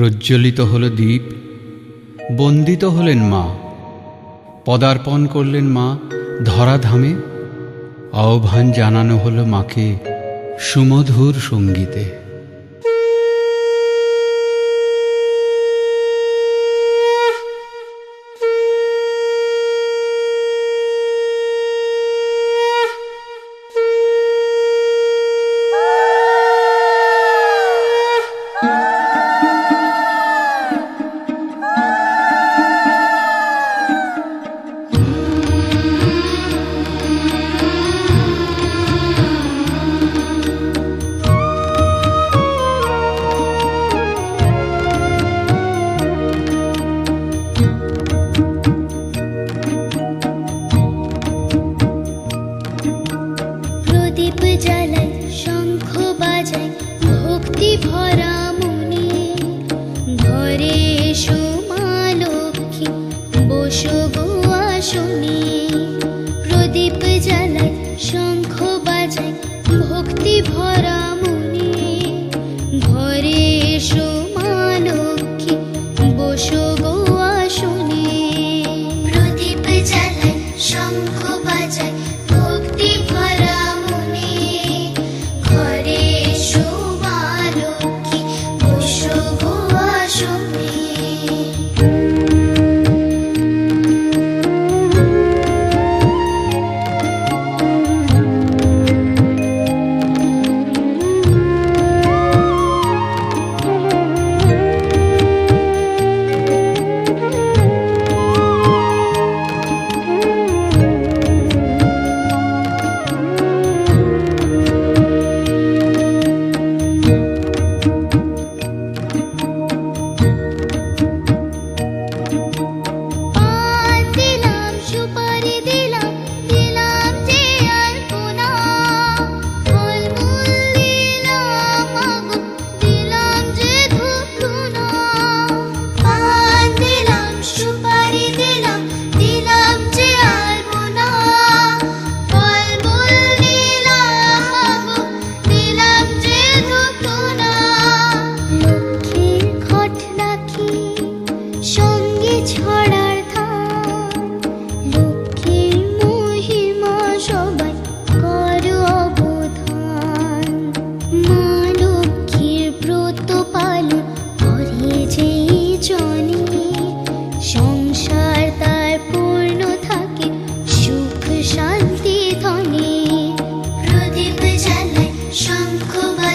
প্রজ্জ্বলিত হল দ্বীপ, বন্দিত হলেন মা। পদার্পণ করলেন মা ধরাধামে। আহ্বান জানানো হল মাকে সুমধুর সঙ্গীতে। শুনি। প্রদীপ জ্বালায়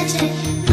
magic.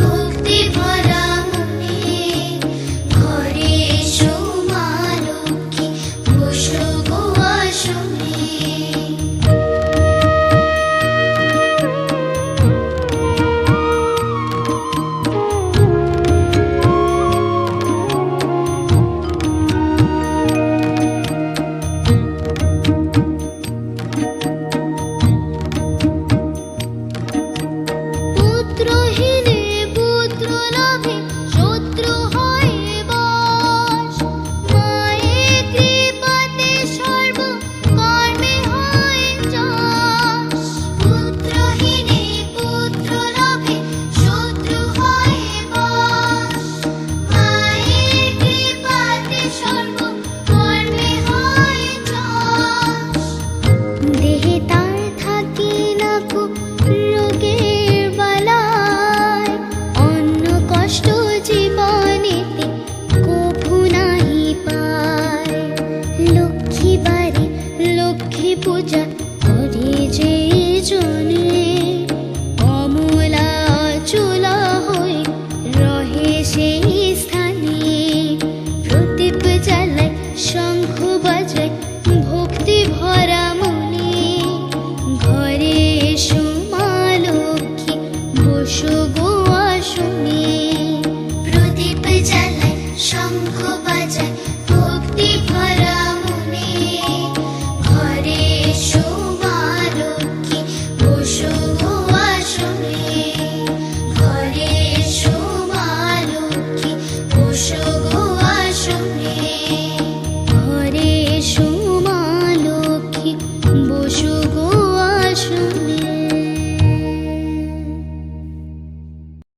树